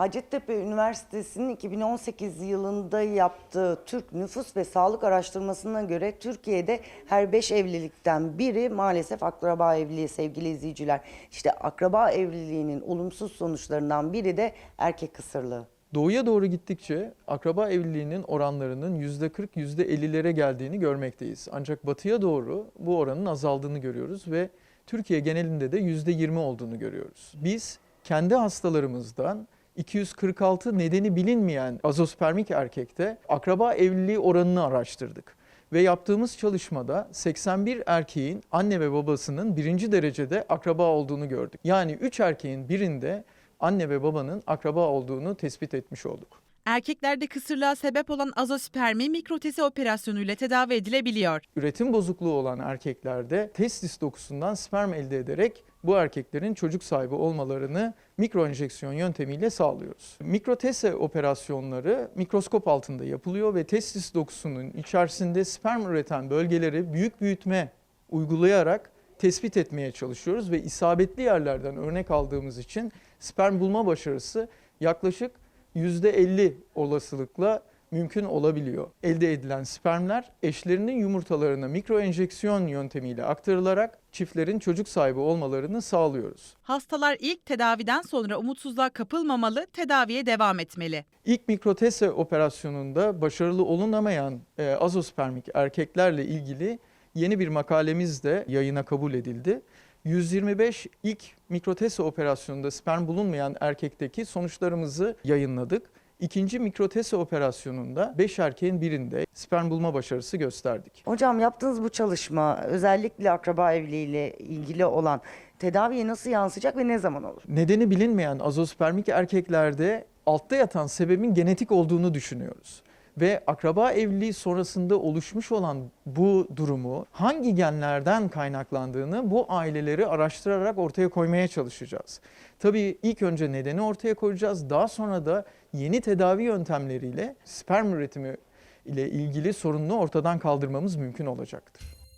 Hacettepe Üniversitesi'nin 2018 yılında yaptığı Türk Nüfus ve Sağlık Araştırması'na göre Türkiye'de her 5 evlilikten biri maalesef akraba evliliği sevgili izleyiciler. İşte akraba evliliğinin olumsuz sonuçlarından biri de erkek kısırlığı. Doğuya doğru gittikçe akraba evliliğinin oranlarının %40, %50'lere geldiğini görmekteyiz. Ancak batıya doğru bu oranın azaldığını görüyoruz ve Türkiye genelinde de %20 olduğunu görüyoruz. Biz kendi hastalarımızdan 246 nedeni bilinmeyen azospermik erkekte akraba evliliği oranını araştırdık. Ve yaptığımız çalışmada 81 erkeğin anne ve babasının birinci derecede akraba olduğunu gördük. Yani 3 erkeğin birinde anne ve babanın akraba olduğunu tespit etmiş olduk. Erkeklerde kısırlığa sebep olan azospermi mikrotezi operasyonuyla tedavi edilebiliyor. Üretim bozukluğu olan erkeklerde testis dokusundan sperm elde ederek bu erkeklerin çocuk sahibi olmalarını mikroenjeksiyon yöntemiyle sağlıyoruz. Mikrotese operasyonları mikroskop altında yapılıyor ve testis dokusunun içerisinde sperm üreten bölgeleri büyük büyütme uygulayarak tespit etmeye çalışıyoruz ve isabetli yerlerden örnek aldığımız için sperm bulma başarısı yaklaşık %50 olasılıkla mümkün olabiliyor. Elde edilen spermler eşlerinin yumurtalarına mikroenjeksiyon yöntemiyle aktarılarak çiftlerin çocuk sahibi olmalarını sağlıyoruz. Hastalar ilk tedaviden sonra umutsuzluğa kapılmamalı, tedaviye devam etmeli. İlk mikrotese operasyonunda başarılı olunamayan e, azospermik erkeklerle ilgili yeni bir makalemiz de yayına kabul edildi. 125 ilk mikrotese operasyonunda sperm bulunmayan erkekteki sonuçlarımızı yayınladık. İkinci mikrotese operasyonunda 5 erkeğin birinde sperm bulma başarısı gösterdik. Hocam yaptığınız bu çalışma özellikle akraba evliliğiyle ilgili olan tedaviye nasıl yansıyacak ve ne zaman olur? Nedeni bilinmeyen azospermik erkeklerde altta yatan sebebin genetik olduğunu düşünüyoruz. Ve akraba evliliği sonrasında oluşmuş olan bu durumu hangi genlerden kaynaklandığını bu aileleri araştırarak ortaya koymaya çalışacağız. Tabii ilk önce nedeni ortaya koyacağız. Daha sonra da yeni tedavi yöntemleriyle sperm üretimi ile ilgili sorununu ortadan kaldırmamız mümkün olacaktır.